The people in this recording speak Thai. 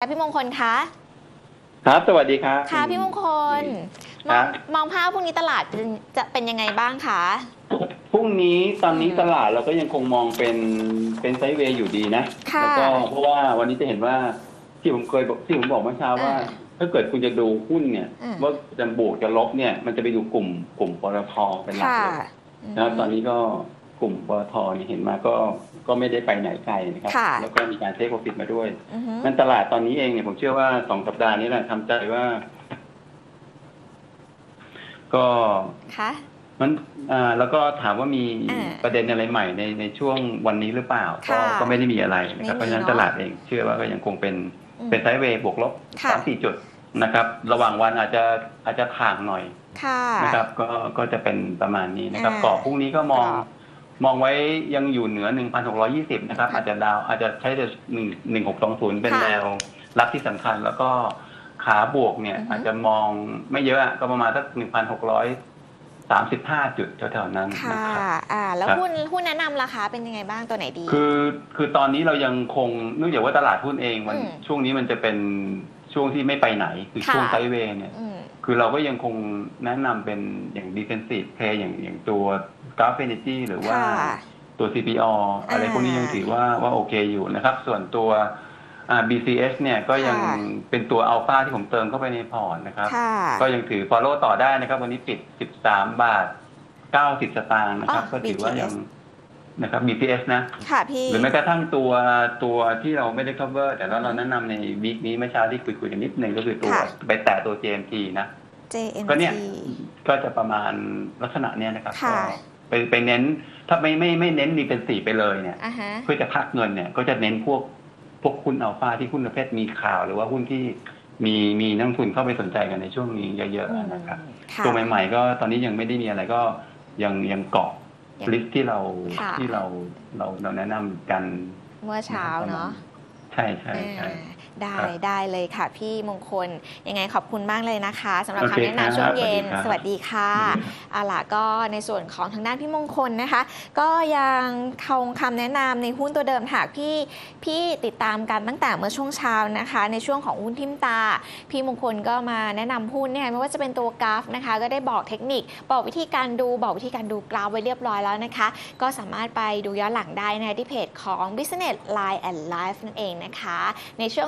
ค่ะพี่มงคลคะ ครับ สวัสดีครับค่ะณพี่มงคลคมรัองบมองภาพพรุ่งนี้ตลาดจะจะเป็นยังไงบ้างคะ พรุ่งนี้ตอนนี้อืมตลาดเราก็ยังคงมองเป็นเป็นไซด์เวย์อยู่ดีนะค่ะแล้วก็เพราะว่าวันนี้จะเห็นว่าที่ผมเคยบอกที่ผมบอกเมื่อเช้าว่าอ่า ถ้าเกิดคุณจะดูหุ้นเนี่ยอืมว่าจะบวกจะลบเนี่ย มันจะไปดูกลุ่มกลุ่มปตทเป็นหลักค่ะเลยนะครับตอนนี้ก็ กลุ่มปตทเนี่ยเห็นมาก็ก็ไม่ได้ไปไหนไกลนะครับ ค่ะแล้วก็มีการเทคโปรฟิตมาด้วยอือฮึมันตลาดตอนนี้เองเนี่ยผมเชื่อว่าสองสัปดาห์นี้แหละทำใจว่า ก็ค่ะ มันอ่าแล้วก็ถามว่ามีอ่าประเด็นอะไรใหม่ในในช่วงวันนี้หรือเปล่า ก็ค่ะก็ไม่ได้มีอะไรนะครับไม่มีเพราะฉะนั้นเนอะตลาดเอง เชื่อว่าก็ยังคงเป็นอืมเป็นไซด์เวย์บวกลบค่ะ สามสี่จุดนะครับ ระหว่างวันอาจจะอาจจะถ่างหน่อย ค่ะ นะครับก็ก็จะเป็นประมาณนี้นะครับอ่ากรอบพรุ่งนี้ก็มองกรอบ มองไว้ยังอยู่เหนือ 1,620 นะครับ อาจจะดาวอาจจะใช้แต่1 1620 เป็นค่ะแนวรับที่สำคัญ แล้วก็ขาบวกเนี่ยอือฮึอาจจะมองไม่เยอะอะก็ประมาณสัก 1,635 จุดแถวๆนั้นค่ะนะครับอ่า แล้วครับหุ้นหุ้นแนะนำราคาเป็นยังไงบ้างตัวไหนดี คือคือตอนนี้เรายังคงเนื่องจากว่าตลาดหุ้นเองมันอืมช่วงนี้มันจะเป็นช่วงที่ไม่ไปไหน คือค่ะช่วงไซด์เวย์เนี่ยอืม คือเราก็ยังคงแนะนำเป็นอย่าง defensive play อย่างอย่างตัว g r a p h Energy หรือว่าค่ะตัว CPO อะไรอ่าพวกนี้ยังถือว่าว่าโอเคอยู่นะครับ ส่วนตัวอ่า BCS เนี่ยก็ยังค่ะเป็นตัวอัลฟาที่ผมเติมเข้าไปในพอร์ตนะครับค่ะก็ยังถือ follow ต่อได้นะครับ วันนี้ปิด 13 บาท 90 สตางค์นะครับอ๋อก็ถือว่า BTS ยัง นะครับ BTS นะ ค่ะพี่ หรือแม้กระทั่งตัวตัวที่เราไม่ได้ cover แต่ว่าเราแนะนำในวีคนี้เมื่อเช้าที่คุยคุยกันนิดนึงก็คือตัวค่ะ ไปแตะตัว JMT นะ JNT ก็เนี่ยก็จะประมาณลักษณะเนี้ยนะครับค่ะ ก็ไปไปเน้น ถ้าไม่ไม่ไม่เน้นดีเป็นสี่ไปเลยเนี่ย อ่าฮะ เพื่อจะพักเงินเนี่ย ก็จะเน้นพวกพวกหุ้นอัลฟาที่หุ้นประเภทมีข่าว หรือว่าหุ้นที่มีมีนักลงทุนเข้าไปสนใจกันในช่วงนี้เยอะๆนะครับ ค่ะ ตัวใหม่ ๆ ก็ตอนนี้ยังไม่ได้มีอะไรก็ยังยังเกาะ ยังลิสต์ที่เราค่ะ ที่เราเราเราแนะนำกันเมื่อเช้าเนาะ ใช่ใช่ใช่ อ่า ได้ครับได้เลยค่ะ พี่มงคลยังไงขอบคุณมากเลยนะคะสำหรับโอคำเคแนะนำช่วงเย็นครับสวัสดีค่ะสวัสดีครับเอาล่ะก็ในส่วนของทางด้านพี่มงคลนะคะ ก็ยังคงคำแนะนำในหุ้นตัวเดิมหากพี่พี่ติดตามกันตั้งแต่เมื่อช่วงเช้านะคะ ในช่วงของหุ้นทิมตา พี่มงคลก็มาแนะนำหุ้นเนี่ยไม่ว่าจะเป็นตัวกราฟนะคะ ก็ได้บอกเทคนิค บอกวิธีการดูบอกวิธีการดูกราฟไว้เรียบร้อยแล้วนะคะ ก็สามารถไปดูย้อนหลังได้นะคะที่เพจของ Business Line and Life นั่นเองนะคะ ในช่วง